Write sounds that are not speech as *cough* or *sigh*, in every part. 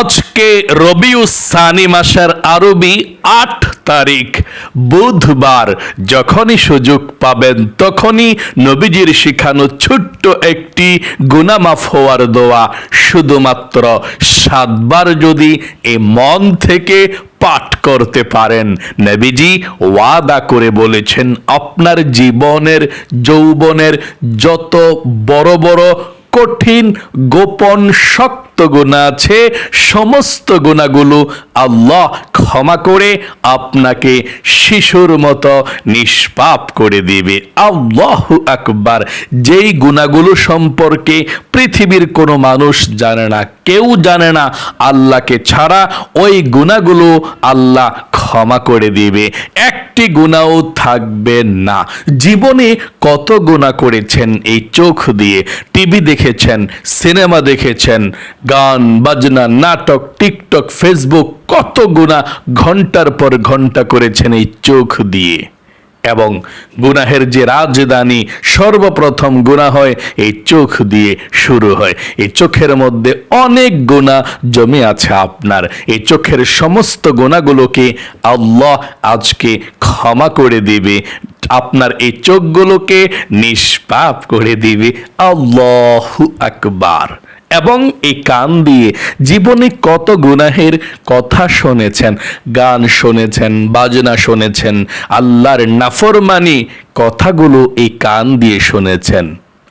আজকে রবিউসানি মাসের আরবি আট তারিখ, বুধবার। যখনই সুযোগ পাবেন, তখনই নবীজির শিখানো ছোট্ট একটি গুনামাফ হওয়ার দোয়া। শুধুমাত্র সাতবার যদি এ মন থেকে পাঠ করতে পারেন। নবীজি ওয়াদা করে বলেছেন, আপনার জীবনের, যৌবনের যত বড় বড় কঠিন, গোপন শক্ত গুণা আছে, সমস্ত গুণাগুলো আল্লাহ ক্ষমা করে আপনাকে শিশুর মতো নিষ্পাপ করে দেবে। আল্লাহ আকবার। যেই গুণাগুলো সম্পর্কে পৃথিবীর কোনো মানুষ জানে না কেউ জানে না আল্লাহকে ছাড়া ওই গুণাগুলো আল্লাহ ক্ষমা করে দিবে। একটি গুণাও থাকবে না। জীবনে কত গুণা করেছেন এই চোখ দিয়ে? টিভি দেখেছেন, সিনেমা দেখেছেন, গান, বাজনা, নাটক, টিকটক, ফেসবুক, কত গুণা ঘণ্টার পর ঘণ্টা করেছেন এই চোখ দিয়ে? এবং গুনাহের যে রাজধানী, সর্বপ্রথম গুনাহ হয় এই চোখ দিয়ে শুরু হয়। এই চোখের মধ্যে অনেক গুণা জমে আছে আপনার। এই চোখের সমস্ত গুণাগুলোকে আল্লাহ আজকে ক্ষমা করে দিবে। আপনার এই চোখগুলোকে নিষ্পাপ করে দিবে। আল্লাহু আকবার। এবং এই কান দিয়ে জীবনে কত গুনাহের কথা শুনেছেন, গান শুনেছেন, বাজনা শুনেছেন, আল্লাহর নাফরমানি কথাগুলো এই কান দিয়ে শুনেছেন।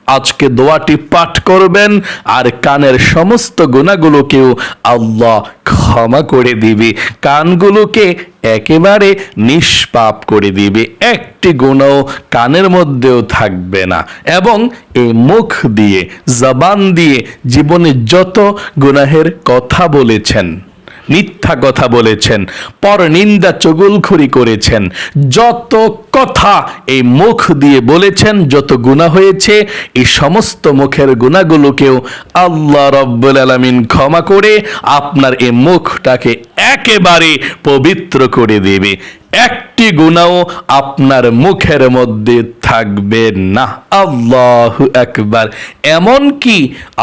আজকে দোয়াটি পাঠ করবেন আর কানের সমস্ত গুণাগুলোকেও আল্লাহ ক্ষমা করে দিবে। কানগুলোকে একেবারে নিষ্পাপ করে দিবে। একটি গুণও কানের মধ্যেও থাকবে না। এবং এই মুখ দিয়ে, জবান দিয়ে জীবনে যত গুনাহের কথা বলেছেন মিথ্যা কথা বলেছেন, পর নিন্দা চগুলখুরি করেছেন। যত কথা এই মুখ দিয়ে বলেছেন, যত গুণা হয়েছে এই সমস্ত মুখের গুণাগুলোকেও আল্লাহ রব্বুল আলমিন ক্ষমা করে আপনার এই মুখটাকে একেবারে পবিত্র করে দেবে। একটি গুণাও আপনার মুখের মধ্যে থাকবে না। আল্লাহ একবার এমন কি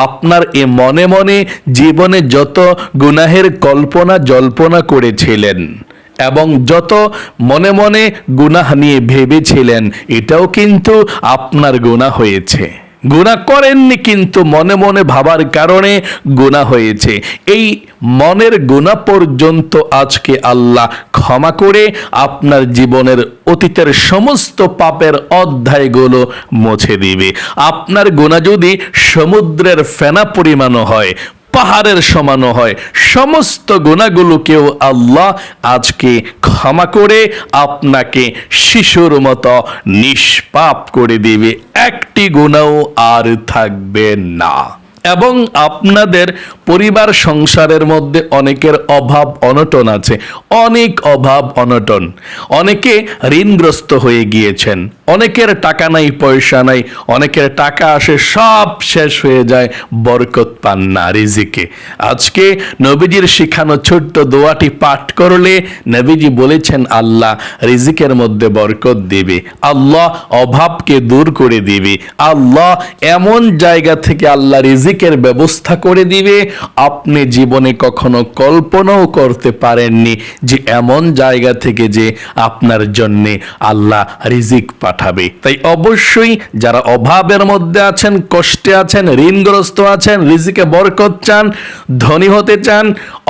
আপনার এ মনে মনে জীবনে যত গুনাহের কল্পনা জল্পনা করেছিলেন এবং যত মনে মনে গুনাহ নিয়ে ভেবেছিলেন, এটাও কিন্তু আপনার গুনাহ হয়েছে। গুণা করেননি কিন্তু মনে মনে ভাবার কারণে গুণা হয়েছে। এই মনের গুণা পর্যন্ত আজকে আল্লাহ ক্ষমা করে আপনার জীবনের অতীতের সমস্ত পাপের অধ্যায়গুলো মুছে দিবে। আপনার গুণা যদি সমুদ্রের ফেনা পরিমাণও হয়, পাহাড়ের সমানও হয়, সমস্ত গুণাগুলোকেও আল্লাহ আজকে ক্ষমা করে আপনাকে শিশুর মতো নিষ্পাপ করে দিবে। একটি গুণাও আর থাকবে না। এবং আপনাদের পরিবার সংসারের মধ্যে অনেকের অভাব, অনটন আছে। অনেক অভাব, অনটন। অনেকে ঋণগ্রস্ত হয়ে গিয়েছেন। অনেকের টাকা নাই, পয়সা নাই, অনেকের টাকা আসে, সব শেষ হয়ে যায়, বরকত পান না রিজিকে। আজকে নবীজির শিখানো ছোট্ট দোয়াটি পাঠ করলে নবীজি বলেছেন, আল্লাহ রিজিকের মধ্যে বরকত দেবে, আল্লাহ অভাবকে দূর করে দিবে, আল্লাহ এমন জায়গা থেকে আল্লাহ রিজিকের ব্যবস্থা করে দিবে, আপনি জীবনে কখনো কল্পনাও করতে পারেননি যে এমন জায়গা থেকে যে আপনার জন্যে আল্লাহ রিজিক পাঠাবে। তাই অবশ্যই যারা অভাবের মধ্যে আছেন, কষ্টে আছেন, ঋণগ্রস্ত আছেন, রিজিকে বরকত চান, ধনী হতে চান,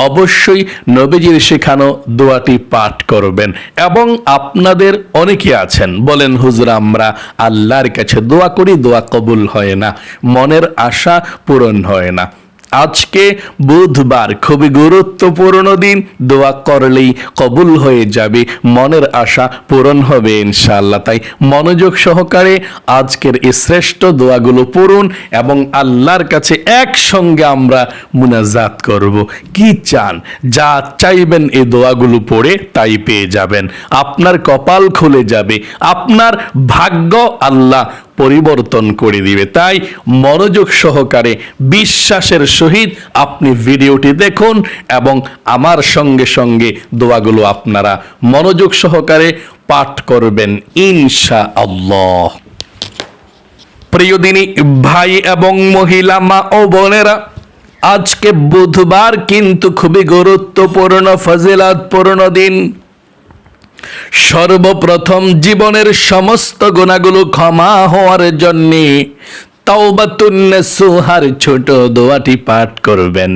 অবশ্যই নবীজির শেখানো দোয়াটি পাঠ করবেন। এবং আপনাদের অনেকে আছেন, বলেন, হুজুর, আমরা আল্লাহর কাছে দোয়া করি, দোয়া কবুল হয় না। মনের আশা পূরণ হয় না। আজকে বুধবার খুবই গুরুত্বপূর্ণ দিন, দোয়া করলেই কবুল হয়ে যাবে, মনের আশা পূরণ হবে ইনশাআল্লাহ। তাই মনোযোগ সহকারে আজকের এই শ্রেষ্ঠ দোয়াগুলো পড়ুন এবং আল্লাহর কাছে একসঙ্গে আমরা মুনাজাত করব। কি চান? যা চাইবেন এই দোয়াগুলো পড়ে তাই পেয়ে যাবেন। আপনার কপাল খুলে যাবে। আপনার ভাগ্য আল্লাহ পরিবর্তন করে দিবে। তাই মনোযোগ সহকারে বিশ্বাসের সহিত আপনি ভিডিওটি দেখুন এবং আমার সঙ্গে সঙ্গে দোয়াগুলো আপনারা মনোযোগ সহকারে পাঠ করবেন ইনশা আল্লাহ প্রিয় দিনী, ভাই এবং মহিলা, মা ও বোনেরা, আজকে বুধবার কিন্তু খুবই গুরুত্বপূর্ণ, ফজিলাতপূর্ণ দিন। সর্বপ্রথম জীবনের সমস্ত গুণাগুলো ক্ষমা হওয়ার জন্যে তাওবাতুন্নেসুহার ছোট দোয়াটি পাঠ করবেন।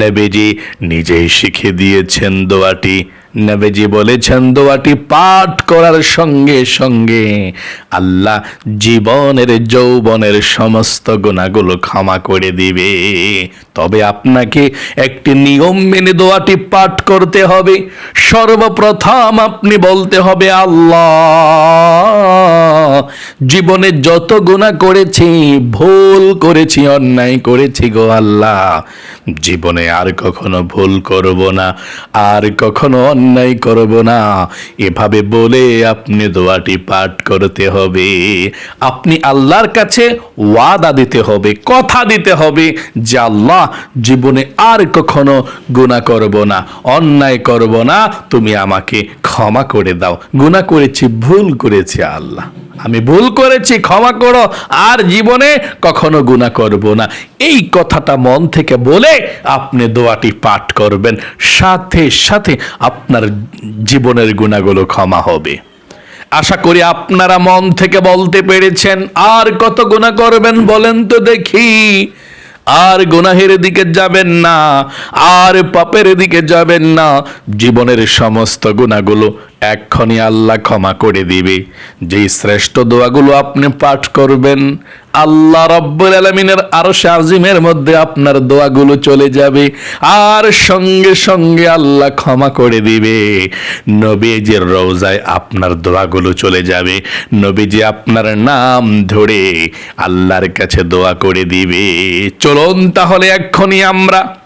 নবীজি নিজেই শিখে দিয়েছেন দোয়াটি। নবীজি বলেছেন, দোয়াটি পাঠ করার সঙ্গে সঙ্গে আল্লাহ জীবনের, যৌবনের সমস্ত গুণাগুলো ক্ষমা করে দিবে। তবে আপনাকে একটি নিয়ম মেনে দোয়াটি পাঠ করতে হবে। সর্বপ্রথম আপনি বলতে হবে, আল্লাহ, জীবনে যত গুণা করেছি, ভুল করেছি, অন্যায় করেছি গো আল্লাহ, জীবনে আর কখনো ভুল করব না, আর কখনো অন্যায় করব না। এভাবে বলে আপনি দোয়াটি পাঠ করতে হবে। আপনি আল্লাহর কাছে ওয়াদা দিতে হবে, কথা দিতে হবে যে আল্লাহ জীবনে আর কখনো গুণা করব না, অন্যায় করব না। তুমি আমাকে ক্ষমা করে দাও। গুণা করেছি, ভুল করেছি আল্লাহ। আমি ভুল করেছি, ক্ষমা করো, আর জীবনে কখনো গুণা করব না। এই কথাটা মন থেকে বলে আপনি দোয়াটি পাঠ করবেন। সাথে সাথে আপনার জীবনের গুণাগুলো ক্ষমা হবে। আশা করি আপনারা মন থেকে বলতে পেরেছেন, আর কত গুণা করবেন বলেন তো দেখি। আর গুনাহের দিকে যাবেন না, আর পাপের দিকে যাবেন না, জীবনের সমস্ত গুণাগুলো এক্ষণি আল্লাহ ক্ষমা করে দিবে। যেই শ্রেষ্ঠ দোয়াগুলো আপনি পাঠ করবেন, আল্লাহ রব্বুল আলমিনের আরও আজিমের মধ্যে আপনার দোয়াগুলো চলে যাবে। আর সঙ্গে সঙ্গে আল্লাহ ক্ষমা করে দিবে। নবীজির রওজায় আপনার দোয়াগুলো চলে যাবে। নবীজি আপনার নাম ধরে আল্লাহর কাছে দোয়া করে দিবে। চলুন তাহলে এক্ষুনি আমরা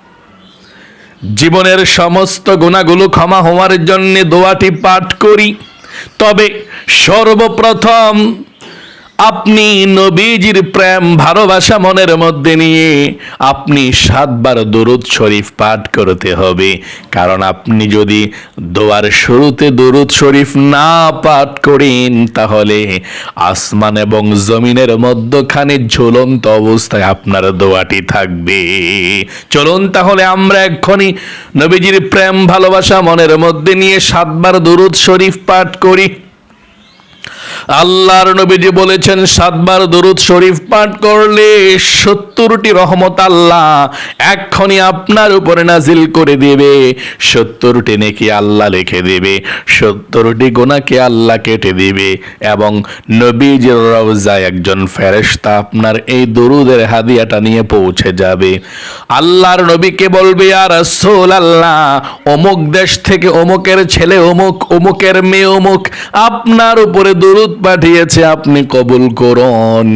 জীবনের সমস্ত গুণাগুলো ক্ষমা হওয়ার জন্য দোয়াটি পাঠ করি। তবে সর্বপ্রথম আপনি নবীজির প্রেম, ভালোবাসা মনের মধ্যে নিয়ে আপনি সাতবার দরুদ শরীফ পাঠ করতে হবে। কারণ আপনি যদি দোয়ার শুরুতে দরুদ শরীফ না পাঠ করেন, তাহলে আসমান এবং জমিনের মধ্যখানে ঝুলন্ত অবস্থায় আপনার দোয়াটি থাকবে। চলুন তাহলে আমরা এক্ষুনি নবীজির প্রেম, ভালোবাসা মনের মধ্যে নিয়ে সাতবার দরুদ শরীফ পাঠ করি। আল্লাহর নবীজি বলেছেন, সাতবার দরুদ শরীফ পাঠ করলে সত্তরটি রহমত আল্লাহ এক্ষণি আপনার উপরে নাজিল করে দেবে। সত্তরটি নেকি আল্লাহ লিখে দেবে, সত্তরটি গোনাকে আল্লাহ কেটে দিবে এবং নবীজির রওজায় একজন ফেরেশতা আপনার এই দরুদের হাদিয়াটা নিয়ে পৌঁছে যাবে। আল্লাহর নবীকে বলবে আর রাসূল আল্লাহ অমুক দেশ থেকে অমুকের ছেলে, অমুক, অমুকের মেয়ে, অমুক, আপনার উপরে দরুদ পাঠিয়েছে, আপনি কবুল করুন।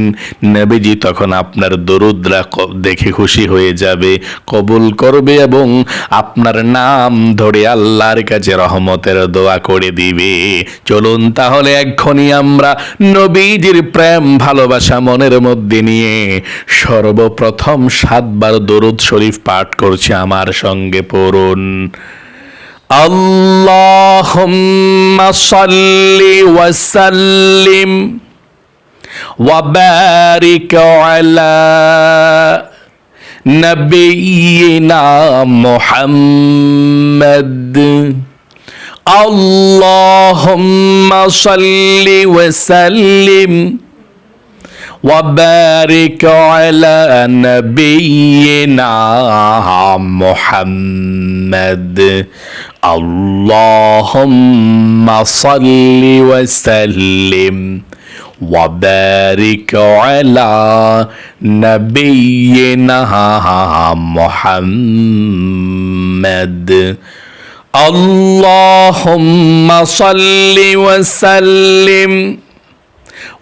নবীজি তখন আপনার দরুদরা দেখে খুশি হয়ে যাবে, কবুল করবে এবং আপনার নাম ধরে আল্লাহর কাছে রহমতের দোয়া করে দিবে। চলুন তাহলে এক্ষুনি আমরা নবীজির প্রেম, ভালোবাসা মনের মধ্যে নিয়ে সর্বপ্রথম সাতবার দরুদ শরীফ পাঠ করছি। আমার সঙ্গে পড়ুন। اللهم صل وسلم وبارك على نبينا محمد. اللهم صل وسلم وبارك على نبينا محمد. اللهم صل وسلم وبارك على نبينا محمد. اللهم صل وسلم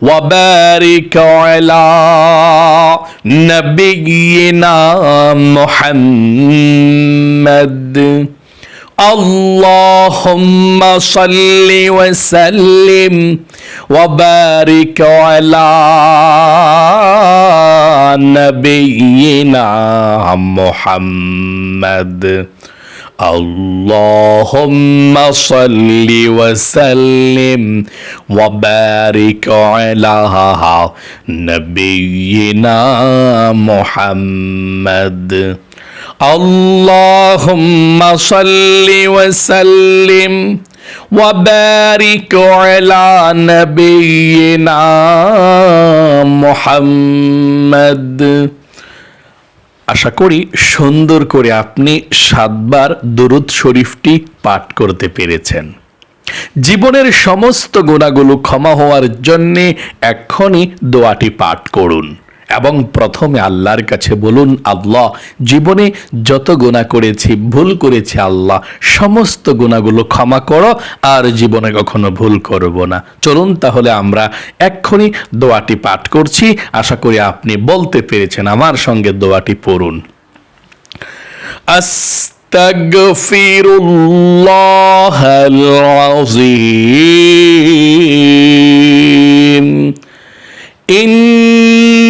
وبارك على نبينا محمد. اللهم صل وسلم وبارك على نبينا محمد. اللهم صل وسلم وبارك على نبينا محمد. اللهم صل وسلم وبارك على نبينا محمد. আশা করি সুন্দর করে আপনি সাতবার দরুদ শরীফটি পাঠ করতে পেরেছেন। জীবনের সমস্ত গোনাগুলো ক্ষমা হওয়ার জন্যে এক্ষণই দোয়াটি পাঠ করুন। এবং প্রথমে আল্লাহর কাছে বলুন আল্লাহ জীবনে যত গুণা করেছি ভুল করেছি আল্লাহ সমস্ত গুণাগুলো ক্ষমা করো আর জীবনে কখনো ভুল করব না চলুন তাহলে আমরা এক্ষুনি দোয়াটি পাঠ করছি আশা করি আপনি বলতে পেরেছেন আমার সঙ্গে দোয়াটি পড়ুন أستغفر الله العظيم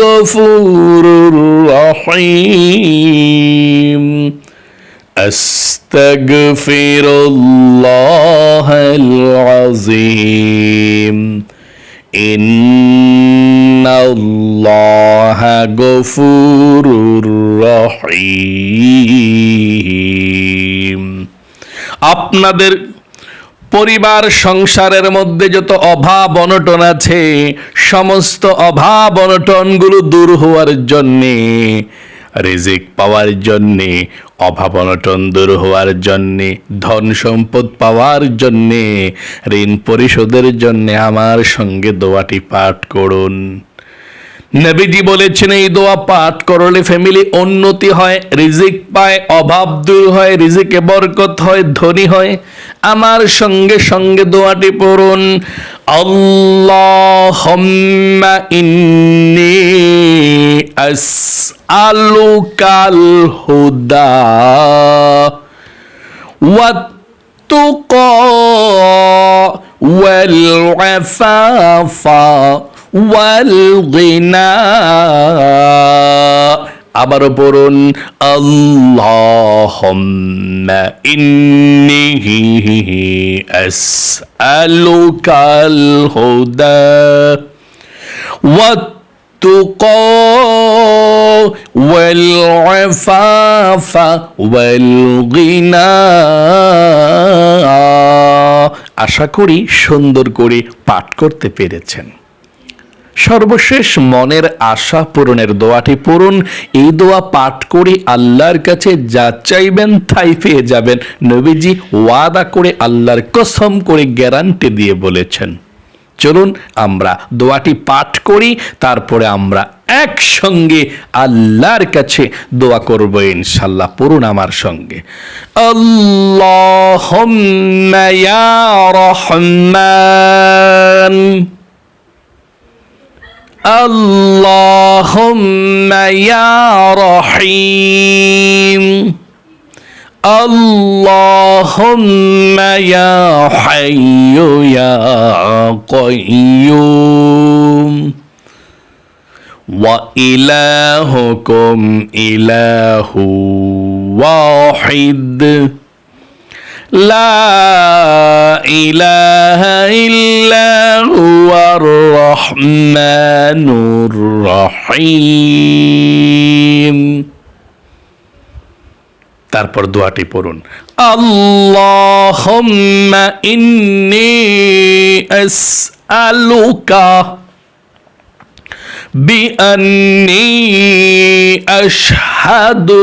غفور رحيم أستغفر الله العظيم إن الله غفور رحيم আপনাদের পরিবার সংসারের মধ্যে যত অভাব অনটন আছে, সমস্ত অভাব অনটনগুলো দূর হওয়ার জন্যে, রিজিক পাওয়ার জন্যে, অভাব অনটন দূর হওয়ার জন্যে, ধন সম্পদ পাওয়ার জন্যে, ঋণ পরিশোধের জন্যে আমার সঙ্গে দোয়াটি পাঠ করুন। নবীজি বলেছেন, এই দোয়া পাঠ করলে ফ্যামিলি উন্নতি হয়, রিজিক পায়, অভাব দূর হয়, রিজিকে বরকত হয়, ধনী হয়। আমার সঙ্গে সঙ্গে দোয়াটি পড়ুন, আল্লাহুম্মা ইন্নি আসআলুকাল হুদা ওয়া তুকা ওয়াল আফাফা والغنى আবারও পড়ুন আল্লাহুম্মা ইন্নি আসআলুকাল হুদা والتقى والعفاف والغنى আশা করি সুন্দর করে পাঠ করতে পেরেছেন সর্বশেষ মনের আশা পূরণের দোয়াটি পড়ুন। এই দোয়া পাঠ করে আল্লাহর কাছে যা চাইবেন তাই পেয়ে যাবেন। নবীজি ওয়াদা করে আল্লাহর কসম করে গ্যারান্টি দিয়ে বলেছেন। চলুন আমরা দোয়াটি পাঠ করি, তারপরে আমরা একসঙ্গে আল্লাহর কাছে দোয়া করব ইনশাল্লাহ পড়ুন আমার সঙ্গে। আল্লাহ রহমান। اللهم يا رحيم. اللهم يا حي يا قيوم. وإلهكم إله واحد. لا إله إلا هو الرحمن الرحيم তারপর দোয়াটি পড়ুন আল্লাহুম্মা ইন্নি আসআলুকা বিআন্নি আশহাদু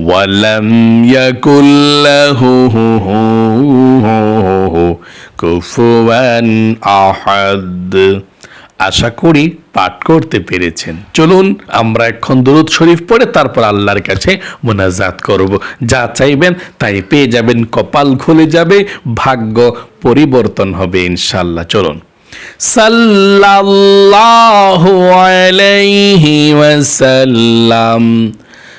ولم يكن له كفوا أحد আশা করি পাঠ করতে পেরেছেন চলুন আমরা এখন দরুদ শরীফ পড়ে তারপর আল্লাহর কাছে মোনাজাত করব যা চাইবেন তাই পেয়ে যাবেন কপাল খুলে যাবে ভাগ্য পরিবর্তন হবে ইনশাল্লাহ চলুন সাল্লাল্লাহু আলাইহি ওয়াসাল্লাম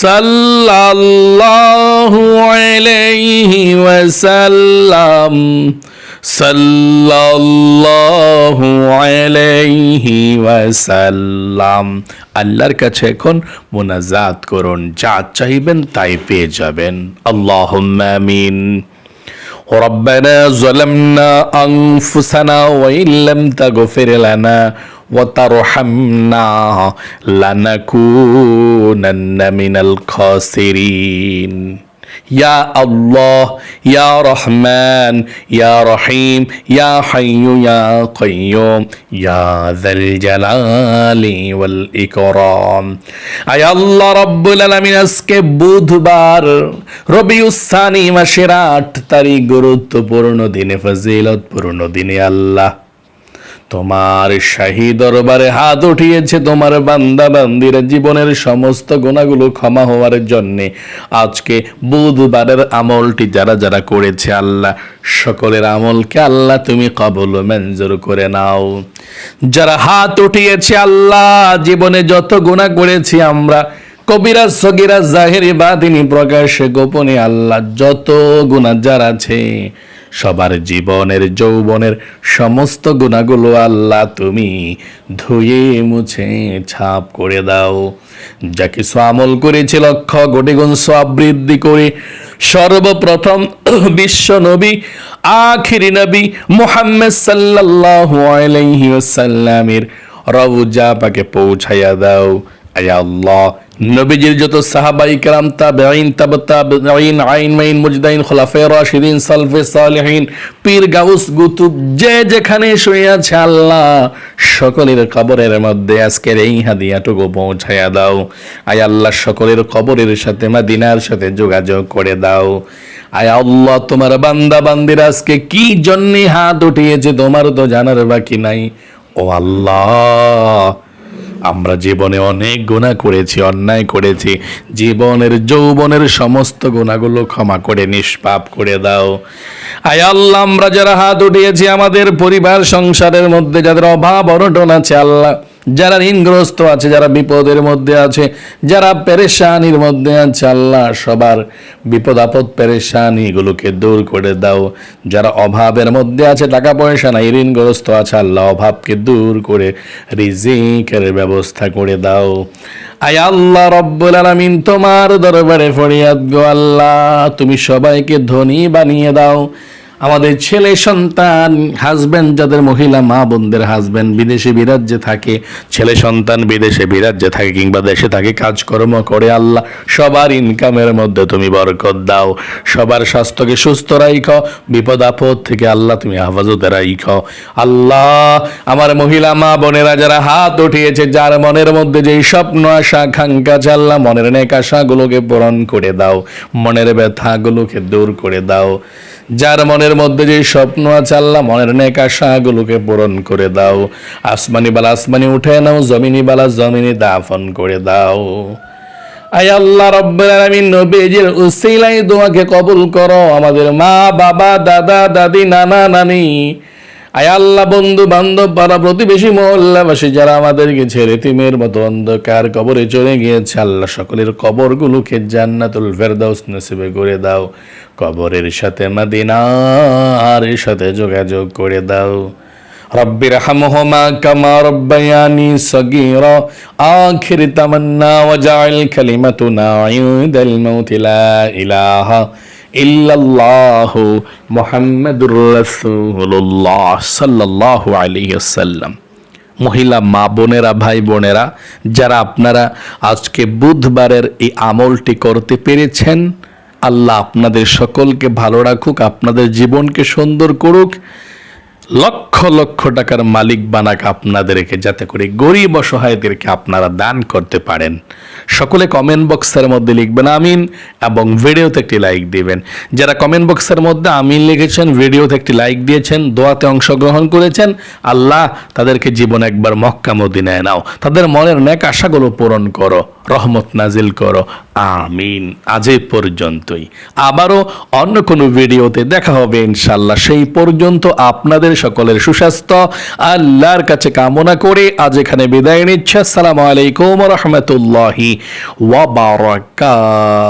সাল্লাল্লাহু আলাইহি ওয়াসাল্লাম সাল্লাল্লাহু আলাইহি ওয়াসাল্লাম আল্লাহর কাছে এখন মোনাজাত করুন যা চাইবেন তাই পেয়ে যাবেন আল্লাহুম্মা আমিন ربنا ظلمنا أنفسنا وإن لم تغفر لنا ওয়াতারহামনা লানাকুনান্না মিনাল খাসিরিন ইয়া আল্লাহ ইয়া রহমান ইয়া রহিম ইয়া হাইয়ু ইয়া কাইয়ুম ইয়া যাল জালালি ওয়াল ইকরাম আয় আল্লাহ রব্বুল আলামিন আজকে বুধবার, রবিউস সানি মাসের 8 তারিখ, গুরুত্বপূর্ণ দিনে, ফজিলতপূর্ণ দিনে আল্লাহ তোমার শাহী দরবারে হাত উঠিয়েছে তোমার বান্দা বান্দির জীবনের সমস্ত গুণাগুলো ক্ষমা হওয়ার জন্যে। আজকে বুধবারের আমলটি যারা যারা করেছে আল্লাহ, সকলের আমলকে আল্লাহ তুমি কবল মঞ্জুর করে নাও। যারা হাত উঠিয়েছে আল্লাহ, জীবনে যত গুণা করেছি আমরা, কবিরা, সগিরা, জাহেরি, বাদিনী, প্রকাশে, গোপনে আল্লাহ, যত গুণা যারা আছে সবার জীবনের, যৌবনের সমস্ত গুণাগুলো আল্লাহ তুমি ধুয়ে, মুছে, ছাপ করে দাও। যা কিছু আমল করেছে লক্ষ কোটি গুণ করে সর্বপ্রথম *clears throat* বিশ্ব নবী, আখিরি নবী মুহাম্মদ সাল্লাল্লাহু আলাইহি ওয়াসাল্লামের রওজা পাকে পৌঁছাইয়া দাও। আল্লাহ, নবীজির যত সাহাবাই কালাম তাবেইন তাবতাবেইন আইন মাইন মুজদাইন খোলাফায়ে রাশিদিন, সালফে সালেহীন, পীর গাউস গুতুব যে যেখানে শুয়ে আল্লাহ, সকলের কবরের মধ্যে আজকের এই হাদিয়াটুকু পৌঁছায়া দাও। আয় আল্লাহ, সকলের কবরের সাথে, মাদিনার সাথে যোগাযোগ করে দাও। আয় আল্লাহ, তোমার বান্দা বান্দির আজকে কি জন্যে হাত উঠিয়েছে, তোমার তো জানার বাকি নাই। ও আল্লাহ আমরা জীবনে অনেক গুণা করেছি, অন্যায় করেছি। জীবনের, যৌবনের সমস্ত গুণাগুলো ক্ষমা করে, নিষ্পাপ করে দাও। আয় আল্লাহ, আমরা যারা হাত উঠিয়েছি আমাদের পরিবার, সংসারের মধ্যে যাদের অভাব, অনটন আছে, আল্লাহ যারা ঋণগ্রস্ত আছে, যারা বিপদের মধ্যে আছে, যারা পেরেশানির মধ্যে আছে, আল্লাহ সবার বিপদ আপদ পেরেশানি এগুলোকে দূর করে দাও। যারা অভাবের মধ্যে আছে, টাকা পয়সা নাই, ঋণগ্রস্ত আছে, আল্লাহ অভাবকে দূর করে রিজিকের ব্যবস্থা করে দাও। আয় আল্লাহ রব্বুল আলামিন, তোমার দরবারে ফরিয়াদ গো আল্লাহ, তুমি সবাইকে ধনী বানিয়ে দাও। আমাদের ছেলে সন্তান হাজবেন্ড যাদের মহিলা, মা বোনদের হাজবেন্ড বিদেশে বিরাজ্যে থাকে, ছেলে সন্তান বিদেশে বিরাজ্যে থাকে কিংবা দেশে থাকে, কাজকর্ম করে আল্লাহ, সবার ইনকামের মধ্যে তুমি বরকত দাও, সবার স্বাস্থ্যকে সুস্থ রাইখ, বিপদ আপদ থেকে আল্লাহ তুমি হেফাজতে রাইখ। আল্লাহ, আমার মহিলা, মা বোনেরা যারা হাত উঠিয়েছে, যার মনের মধ্যে যেই স্বপ্ন, আশা, আকাঙ্ক্ষা চাল্লা মনের নেক আশাগুলোকে পূরণ করে দাও, মনের ব্যথাগুলোকে দূর করে দাও। যার মনের মধ্যে যে স্বপ্ন আছে আল্লাহ, মনের নেক আশাগুলোকে পূরণ করে দাও। আসমানি বালা আসমানি উঠে নাও, জমিনি বালা জমিনি দাফন করে দাও। আয় আল্লাহ রব্বুল আলামিন নবীজির উসিলাই দোয়াকে কবুল করো। আমাদের মা, বাবা, দাদা, দাদি, নানা, নানি আয় আল্লাহ বন্ধু বান্ধব, পাড়া প্রতিবেশী, মহল্লাবাসী, যারা আমাদেরকে ছেড়ে তিমের মতো অন্ধকার কবরে চলে গিয়েছে, আল্লাহ সকলের কবরগুলোকে জান্নাতুল ফেরদাউস নসিবে করে দাও। কবরের সাথে মাদিনার সাথে যোগাযোগ করে দাও। রব্বির হামহমা কামা রব্বায়ানি সগীরা। আখির তামান্না ওয়া জাআল ইউদাল মাউত ইলাহা। ইল্লাল্লাহ মোহাম্মদুর রসুল্লাহ আলাইহি আলিয়াল্লাম মহিলা মা বোনেরা, ভাই বোনেরা, যারা আপনারা আজকে বুধবারের এই আমলটি করতে পেরেছেন, আল্লাহ আপনাদের সকলকে ভালো রাখুক, আপনাদের জীবনকে সুন্দর করুক। লক্ষ লক্ষ টাকার মালিক বানাক আপনাদেরকে যাতে করে গরিব অসহায়দেরকে আপনারা দান করতে পারেন। সকলে কমেন্ট বক্সের মধ্যে লিখবেন আমিন এবং ভিডিওতে একটি লাইক দিবেন। যারা কমেন্ট বক্সের মধ্যে আমিন লিখেছেন, ভিডিওতে একটি লাইক দিয়েছেন, দোয়াতে অংশগ্রহণ করেছেন, আল্লাহ তাদেরকে জীবন একবার মক্কা মদিনায় নাও। তাদের মনের ন্যাক আশাগুলো পূরণ করো, রহমত নাজিল করো। আমিন। আজ পর্যন্তই। আবারও অন্য কোনো ভিডিওতে দেখা হবে ইনশাল্লাহ। সেই পর্যন্ত আপনাদের সকলের সুস্বাস্থ্য আল্লাহর কাছে কামনা করে আজ এখানে বিদায় নিচ্ছে। আসসালামু আলাইকুম রহমতুল্লাহি ওয়াবারাকাতুহ